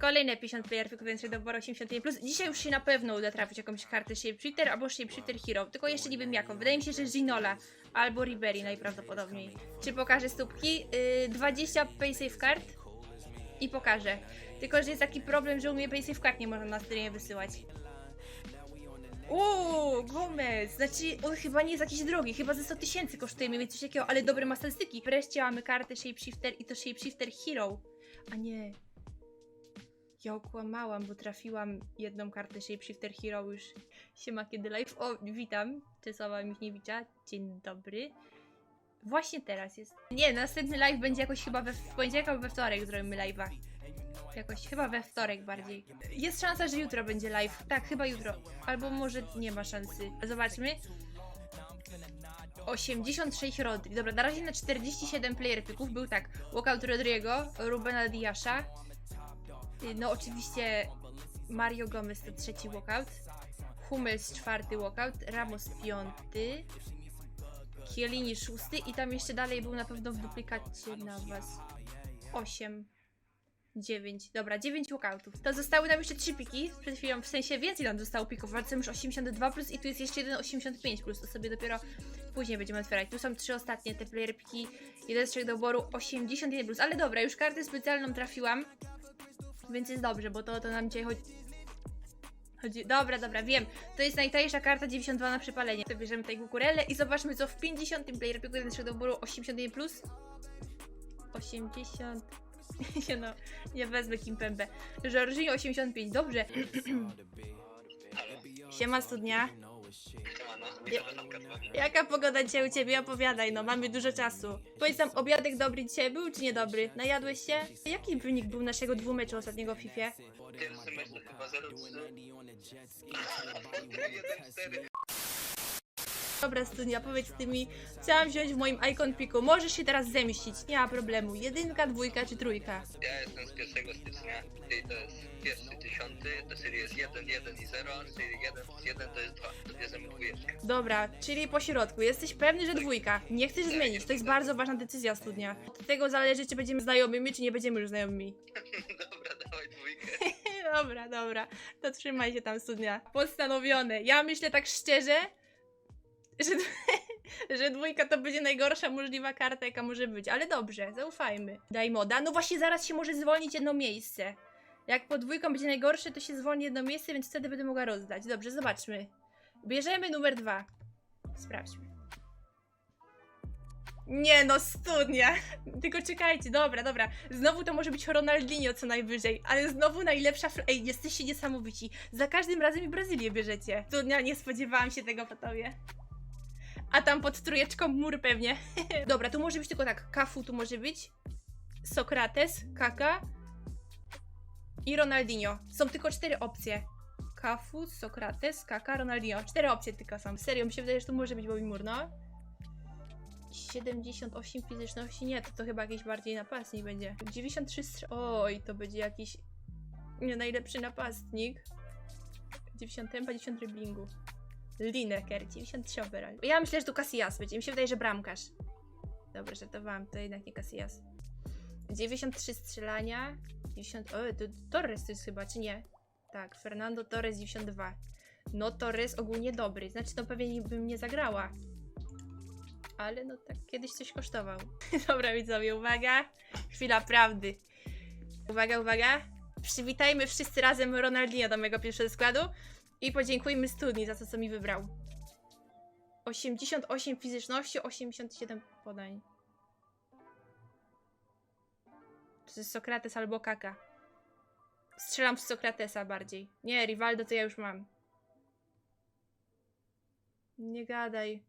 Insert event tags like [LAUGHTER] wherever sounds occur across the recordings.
Kolejne 50 player, tylko więcej do 85 plus. Dzisiaj już się na pewno uda trafić jakąś kartę Shapeshifter albo Shapeshifter Hero. Tylko jeszcze nie wiem jaką. Wydaje mi się, że Ginola albo Ribery najprawdopodobniej. Czy pokażę stópki? Yy, 20 paysafe kart i pokażę. Tylko, że jest taki problem, że u mnie paysafe kart nie można na streamie wysyłać. Uuu, Gomez! Znaczy, on chyba nie jest jakiś drogi, chyba ze 100 tysięcy kosztuje mniej coś takiego, ale dobre ma statystyki. Wreszcie mamy kartę Shapeshifter i to Shapeshifter Hero. A nie. Ja okłamałam, bo trafiłam jedną kartę Shapeshifter Hero już. Siema, kiedy live. O, witam. Czesława Michniewicza. Dzień dobry. Właśnie teraz jest. Nie, następny live będzie jakoś chyba we, w poniedziałek albo we wtorek zrobimy live'a. Jakoś chyba we wtorek bardziej. Jest szansa, że jutro będzie live. Tak, chyba jutro. Albo może nie ma szansy. Zobaczmy. 86 Rodri. Dobra, na razie na 47 player był tak. Walkout Rodriego, Rubena Diasza. Y, No oczywiście Mario Gomez to trzeci walkout. Hummels czwarty walkout. Ramos piąty. Chiellini szósty i tam jeszcze dalej był na pewno w duplikacie na was. 8. 9. Dobra, 9 walkoutów. To zostały nam jeszcze 3 piki. Przed chwilą, w sensie więcej nam zostało pików. Walce już 82 plus i tu jest jeszcze jeden 85 plus. To sobie dopiero później będziemy otwierać. Tu są trzy ostatnie te player piki. Jeden z trzech doboru 81 plus. Ale dobra, już kartę specjalną trafiłam. Więc jest dobrze, bo to, to nam dzisiaj chodzi. Chodzi... Dobra, dobra, wiem. To jest najtańsza karta 92 na przypalenie. To bierzemy tutaj kukurelę i zobaczmy co w 50 player piku jeden z trzech doboru 81 plus. 80. [LAUGHS] no, nie wezmę Kimpembe. Jorginho 85, dobrze. [CLEARS THROAT] Siema studnia. Ja, jaka pogoda dzisiaj u ciebie? Opowiadaj, no mamy dużo czasu. Powiedz nam, obiadek dobry dzisiaj był, czy niedobry? Najadłeś się? Jaki wynik był naszego dwumeczu ostatniego w FIFA? Pierwszy mecz to chyba 0-3. 1-4. Dobra studnia, powiedz ty mi, chciałam wziąć w moim icon piku, możesz się teraz zemścić, nie ma problemu. Jedynka, dwójka czy trójka? Ja jestem z 1 stycznia, czyli to jest pierwszy, dziesiąty, to serii jest 1, 1 i 0, czyli 1 plus 1 to jest 2, to bierzemy dwójeczkę. Dobra, czyli po środku. Jesteś pewny, że dwójka. Nie chcesz zmienić. To jest bardzo ważna decyzja studnia. Od tego zależy, czy będziemy znajomymi, czy nie będziemy już znajomymi. [LAUGHS] Dobra, dawaj dwójkę. [LAUGHS] dobra, dobra. To trzymaj się tam studnia. Postanowione. Ja myślę tak szczerze, że, [LAUGHS] że dwójka to będzie najgorsza możliwa karta, jaka może być. Ale dobrze, zaufajmy. Daj moda. No właśnie, zaraz się może zwolnić jedno miejsce. Jak po dwójką będzie najgorsze, to się zwolni jedno miejsce, więc wtedy będę mogła rozdać. Dobrze, zobaczmy. Bierzemy numer dwa. Sprawdźmy. Nie no, studnia. [LAUGHS] Tylko czekajcie, dobra, dobra. Znowu to może być Ronaldinho co najwyżej, ale znowu najlepsza. Fl- Ej, jesteście niesamowici. Za każdym razem i Brazylię bierzecie. Studnia, nie spodziewałam się tego po tobie. A tam pod trójeczką mur pewnie. [LAUGHS] dobra, tu może być tylko tak. Kafu tu może być. Sokrates, Kaka i Ronaldinho. Są tylko cztery opcje. Kafu, Sokrates, Kaka, Ronaldinho. Cztery opcje tylko są. Serio, mi się wydaje, że tu może być Bobby Moore, no. 78 fizyczności? Nie, to to chyba jakiś bardziej napastnik będzie. 93 str... Oj, to będzie jakiś... Nie najlepszy napastnik. 90 tempa, 90 driblingu. Lineker, 93 overall. Ja myślę, że tu Casillas będzie. Mi się wydaje, że bramkarz. Dobra, żartowałam, to jednak nie Casillas. 93 strzelania. 90... O, to Torres to jest chyba, czy nie? Tak, Fernando Torres 92. No Torres ogólnie dobry, znaczy to pewnie bym nie zagrała ale no tak kiedyś coś kosztował. [LAUGHS] Dobra widzowie, uwaga, chwila prawdy. Uwaga, uwaga. Przywitajmy wszyscy razem Ronaldinho do mojego pierwszego składu i podziękujmy studni za to, co mi wybrał. 88 fizyczności, 87 podań. To jest Sokrates albo Kaka. Strzelam w Sokratesa bardziej. Nie, Rivaldo to ja już mam. Nie gadaj.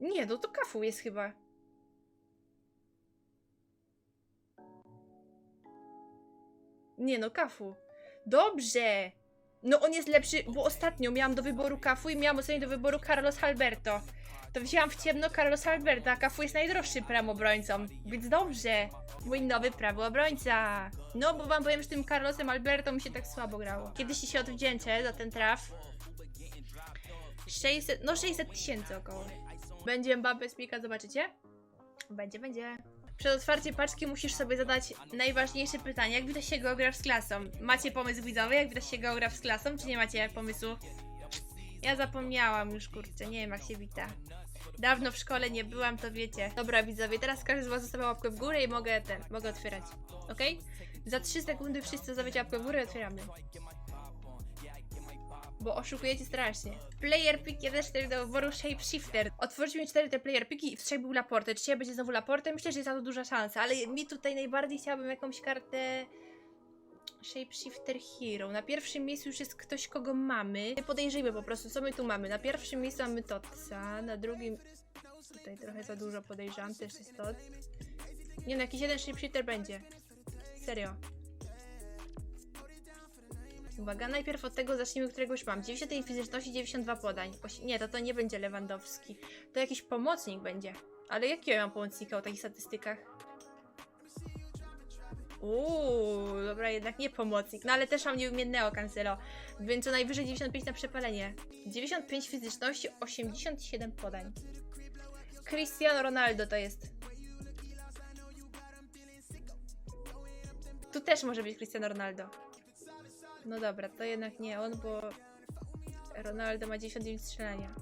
Nie, no to kafu jest chyba. Nie no, kafu. Dobrze! No on jest lepszy, bo ostatnio miałam do wyboru kafu i miałam ostatnio do wyboru Carlos Alberto. To wzięłam w ciemno Carlos Alberto, a kafu jest najdroższym prawobrońcą. Więc dobrze. Mój nowy prawobrońca. No, bo wam powiem, że tym Carlosem Alberto mi się tak słabo grało. Kiedyś się odwdzięczę za ten traf. 600, no 600 tysięcy około. Będzie Mbappé z Pika, zobaczycie? Będzie, będzie. Przed otwarciem paczki musisz sobie zadać najważniejsze pytanie. Jak widać się geograf z klasą? Macie pomysł widzowy, jak widać się geograf z klasą, czy nie macie pomysłu? Ja zapomniałam już, kurczę, nie wiem jak się wita. Dawno w szkole nie byłam, to wiecie. Dobra, widzowie, teraz każdy z was zostawia łapkę w górę i mogę ten, mogę otwierać. Ok? Za 3 sekundy wszyscy zostawiacie łapkę w górę i otwieramy. Bo oszukujecie strasznie. Player pick 1-4 do wyboru Shapeshifter. Otworzyliśmy 4 te player picki i w trzech był Laporte. Czy dzisiaj będzie znowu Laporte? Myślę, że jest na to duża szansa, ale mi tutaj najbardziej chciałabym jakąś kartę... Shapeshifter Hero. Na pierwszym miejscu już jest ktoś, kogo mamy. Podejrzyjmy po prostu, co my tu mamy. Na pierwszym miejscu mamy Totsa, na drugim... Tutaj trochę za dużo podejrzewam, też jest Tot. Nie no, jakiś jeden Shapeshifter będzie. Serio. Uwaga, najpierw od tego zacznijmy, którego już mam. 91 fizyczności, 92 podań. Oś- nie, to to nie będzie Lewandowski. To jakiś pomocnik będzie. Ale jakiego ja mam pomocnika o takich statystykach? Uuu, dobra, jednak nie pomocnik. No ale też mam nieumiennego Cancelo. Więc co najwyżej 95 na przepalenie. 95 fizyczności, 87 podań. Cristiano Ronaldo to jest. Tu też może być Cristiano Ronaldo. No dobra, to jednak nie on, bo Ronaldo ma 99 strzelania.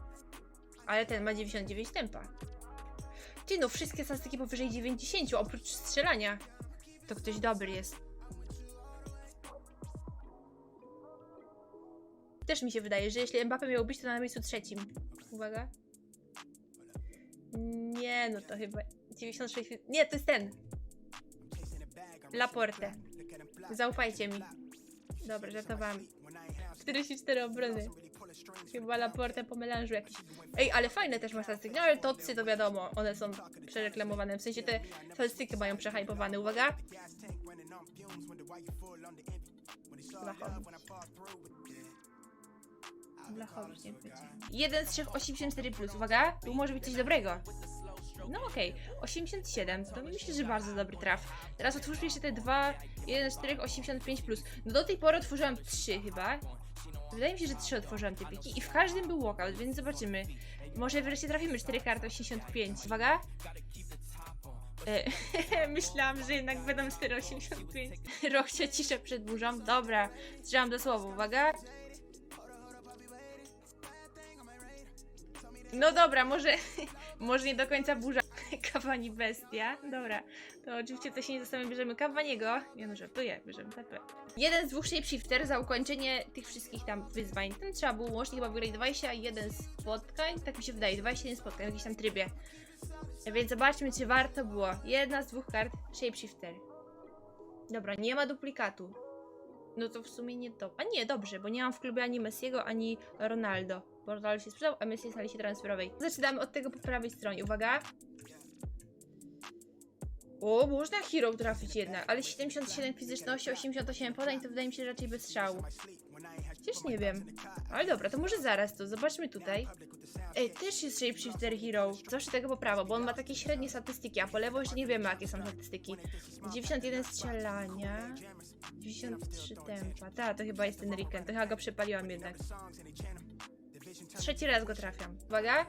Ale ten ma 99 tempa. Ty no, wszystkie statystyki powyżej 90, oprócz strzelania. To ktoś dobry jest. Też mi się wydaje, że jeśli Mbappe miał być, to na miejscu trzecim. Uwaga. Nie, no to chyba 96. Nie, to jest ten. Laporte. Zaufajcie mi. Dobra, żartowałam. 44 obrony. Chyba Laporte po melanżu jakiś. Ej, ale fajne też ma statystyki. No ale tocy to wiadomo, one są przereklamowane. W sensie te statystyki mają przehypowane. Uwaga. Wiecie. 1 z 3, 84 plus. Uwaga, tu może być coś dobrego. No okej, 87, to myślę, że bardzo dobry traf. Teraz otwórzmy jeszcze te dwa, 1 z 4, 85 plus. No do tej pory otworzyłam 3 chyba. Wydaje mi się, że 3 otworzyłam te piki i w każdym był walkout, więc zobaczymy. Może wreszcie trafimy 4 karty 85. Uwaga. E, [LAUGHS] Myślałam, że jednak będą 4,85. Rochcia ciszę przed burzą. Dobra, strzelam do słowa. Uwaga. No dobra, może, [LAUGHS] może nie do końca burza. [LAUGHS] Kawani bestia. Dobra, to oczywiście to się nie zastanawiamy, bierzemy Kawaniego. Ja no żartuję, bierzemy TP. Jeden z dwóch shapeshifter za ukończenie tych wszystkich tam wyzwań. Ten trzeba było łącznie chyba wygrać 21 spotkań, tak mi się wydaje, 21 spotkań w jakimś tam trybie. Więc zobaczmy, czy warto było. Jedna z dwóch kart shapeshifter. Dobra, nie ma duplikatu. No to w sumie nie to. A nie, dobrze, bo nie mam w klubie ani Messiego, ani Ronaldo. Ronaldo się sprzedał, jest na liście transferowej. Zaczynamy od tego po prawej stronie. Uwaga. O, można hero trafić jednak, ale 77 fizyczności, 88 podań, to wydaje mi się raczej bez strzału. Chociaż nie wiem. Ale dobra, to może zaraz to. Zobaczmy tutaj. Ej, też jest Shapeshifter Hero. Zawsze tego po prawo, bo on ma takie średnie statystyki, a po lewo jeszcze nie wiemy, jakie są statystyki. 91 strzelania, 93 tempa. Ta, to chyba jest ten Riken, to chyba go przepaliłam jednak. Trzeci raz go trafiam. Uwaga.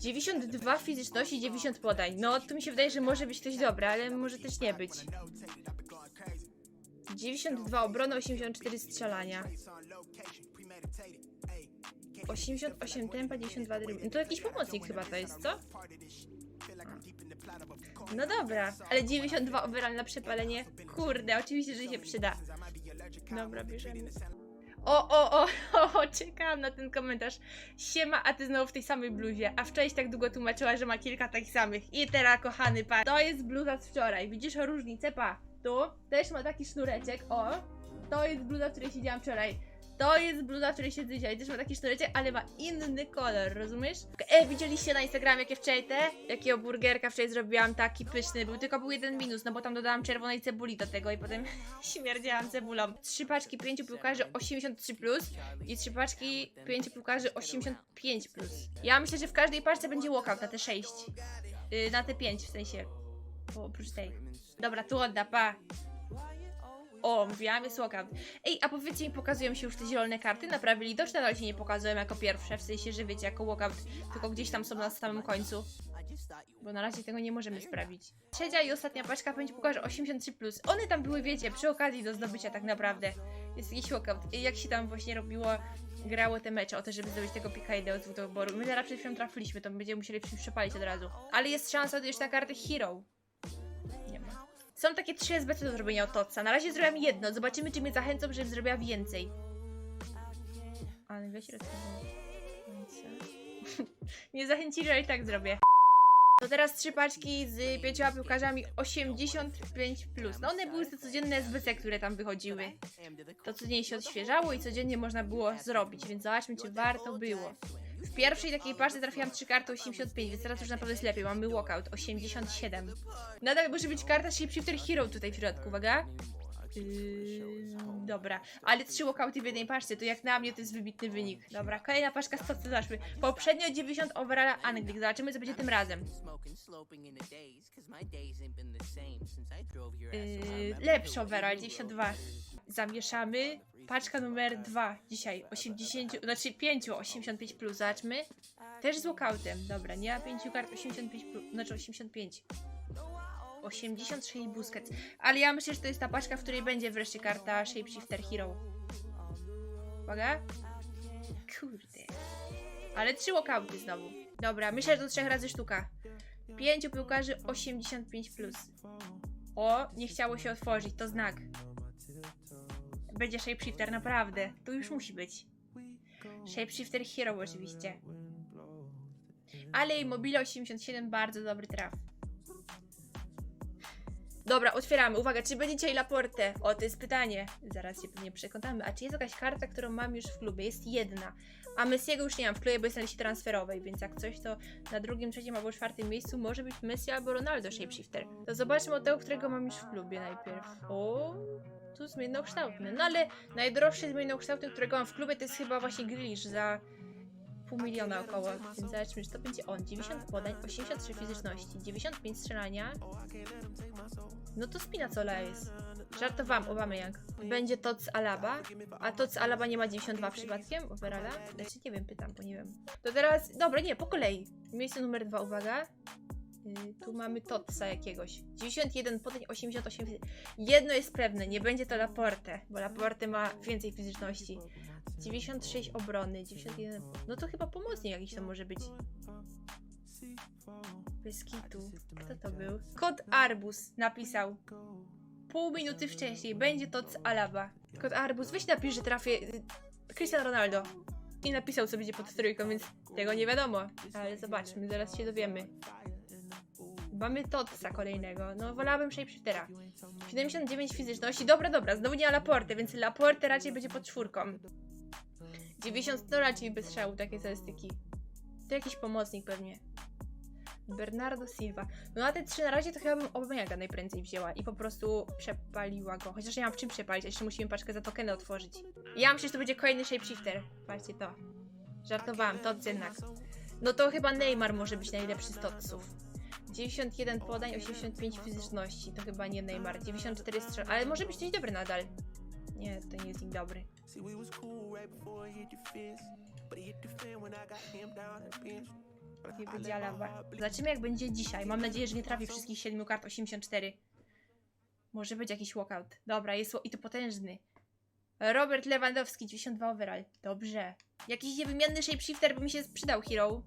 92 fizyczności, 90 podań. No, tu mi się wydaje, że może być ktoś dobry, ale może też nie być. 92 obrony, 84 strzelania. 88 tempa, 92 dribble. No to jakiś pomocnik chyba to jest, co? No dobra, ale 92 overall na przepalenie. Kurde, oczywiście, że się przyda. Dobra, bierzemy. O, o, o, [LAUGHS] o, czekałam na ten komentarz. Siema, a ty znowu w tej samej bluzie. A wczoraj tak długo tłumaczyła, że ma kilka takich samych. I teraz, kochany pan, to jest bluza z wczoraj. Widzisz różnicę? Pa, tu też ma taki sznureczek, o. To jest bluza, w której siedziałam wczoraj. To jest bluza, której siedzę dzisiaj. Też ma taki sznureczek, ale ma inny kolor, rozumiesz? E, widzieliście na Instagramie jakie wczoraj te? Jakiego burgerka wczoraj zrobiłam, taki pyszny był. Tylko był jeden minus, no bo tam dodałam czerwonej cebuli do tego i potem [LAUGHS] śmierdziałam cebulą. Trzy paczki pięciu piłkarzy 83+, plus i trzy paczki pięciu piłkarzy 85+. Plus. Ja myślę, że w każdej paczce będzie walkout na te 6. Yy, na te 5 w sensie. Bo oprócz tej. Dobra, tu odda, pa. O, mówiłam, jest walkout. Ej, a powiedzcie mi, pokazują się już te zielone karty? Naprawili to, czy nadal się nie pokazują jako pierwsze? W sensie, że wiecie, jako walkout, tylko gdzieś tam są na samym końcu. Bo na razie tego nie możemy sprawić. Trzecia i ostatnia paczka będzie pokaże 83+. Plus. One tam były, wiecie, przy okazji do zdobycia tak naprawdę. Jest jakiś walkout. Jak się tam właśnie robiło, grało te mecze o to, żeby zdobyć tego pika idea z wyboru. My zaraz przed chwilą trafiliśmy, to będziemy musieli przepalić od razu. Ale jest szansa też na kartę Hero. Są takie trzy SBC do zrobienia od Totsa. Na razie zrobiłam jedno. Zobaczymy, czy mnie zachęcą, żebym zrobiła więcej. Ale weź. Nie zachęcili, ale i tak zrobię. To teraz trzy paczki z pięcioma piłkarzami 85+. Plus. No one były te codzienne SBC, które tam wychodziły. To codziennie się odświeżało i codziennie można było zrobić, więc zobaczmy, czy warto było. W pierwszej takiej paczce trafiłam trzy karty 85, więc teraz już naprawdę jest lepiej. Mamy walkout 87. Nadal może być karta Shapeshifter Hero tutaj w środku, uwaga. Yy, dobra, ale trzy walkouty w jednej paczce, to jak na mnie to jest wybitny wynik. Dobra, kolejna paczka, co co zaszły. Poprzednio 90 overalla Anglik, zobaczymy co będzie tym razem. Yy, lepszy overall, 92. Zamieszamy. Paczka numer 2 dzisiaj, 80, znaczy 5, 85 plus, zobaczmy. Też z walkoutem, dobra, nie ma 5 kart, 85 plus, znaczy 85. 86 Busquets. Ale ja myślę, że to jest ta paczka, w której będzie wreszcie karta Shapeshifter Hero. Uwaga. Kurde. Ale trzy walkouty znowu. Dobra, myślę, że to trzech razy sztuka. Pięciu piłkarzy 85+. Plus. O, nie chciało się otworzyć, to znak. Będzie Shapeshifter, naprawdę. To już musi być. Shapeshifter Hero oczywiście. Ale Immobile 87, bardzo dobry traf. Dobra, otwieramy. Uwaga, czy będzie dzisiaj Laporte? O, to jest pytanie. Zaraz się pewnie przekonamy. A czy jest jakaś karta, którą mam już w klubie? Jest jedna. A Messiego już nie mam w klubie, bo jest na liście transferowej, więc jak coś, to na drugim, trzecim albo czwartym miejscu może być Messi albo Ronaldo Shapeshifter. To zobaczmy od tego, którego mam już w klubie najpierw. O, tu zmiennokształtny. No ale najdroższy zmiennokształtny, którego mam w klubie, to jest chyba właśnie Grealish za pół miliona około. Więc zobaczmy, czy to będzie on. 90 podań, 83 fizyczności, 95 strzelania. No to Spinazzola jest. Żartowałam, Aubameyang. Będzie Tots Alaba, a Tots Alaba nie ma 92 przypadkiem overalla? Znaczy nie wiem, pytam, bo nie wiem. To teraz, dobra, nie, po kolei. Miejsce numer dwa, uwaga. Yy, tu mamy Totsa jakiegoś. 91 podań, 88 fizy- Jedno jest pewne, nie będzie to Laporte, bo Laporte ma więcej fizyczności. 96 obrony, 91... No to chyba pomocnik jakiś to może być. Bez. Kto to był? Kod Arbus napisał. Pół minuty wcześniej. Będzie to z Alaba. Kod Arbus, weź napisz, że trafię y, Cristiano Ronaldo. I napisał, co będzie pod trójką, więc tego nie wiadomo. Ale zobaczmy, zaraz się dowiemy. Mamy Totsa kolejnego. No, wolałabym Shapeshiftera. 79 fizyczności. Dobra, dobra, znowu nie ma Laporte, więc Laporte raczej będzie pod czwórką. 90 to raczej bez szału takie statystyki. To jakiś pomocnik pewnie. Bernardo Silva. No na te trzy na razie to chyba bym Aubameyanga najprędzej wzięła i po prostu przepaliła go. Chociaż nie mam w czym przepalić, jeszcze musimy paczkę za tokeny otworzyć. Ja myślę, że to będzie kolejny shapeshifter. Patrzcie to. Żartowałam, to jednak. No to chyba Neymar może być najlepszy z totsów. 91 podań, 85 fizyczności. To chyba nie Neymar. 94 strzel, ale może być coś dobry nadal. Nie, to nie jest nikt dobry. Nie będzie Alaba. Zobaczymy jak będzie dzisiaj. Mam nadzieję, że nie trafi wszystkich 7 kart 84. Może być jakiś walkout. Dobra, jest i to potężny. Robert Lewandowski, 92 overall. Dobrze. Jakiś niewymienny shapeshifter by mi się przydał, hero.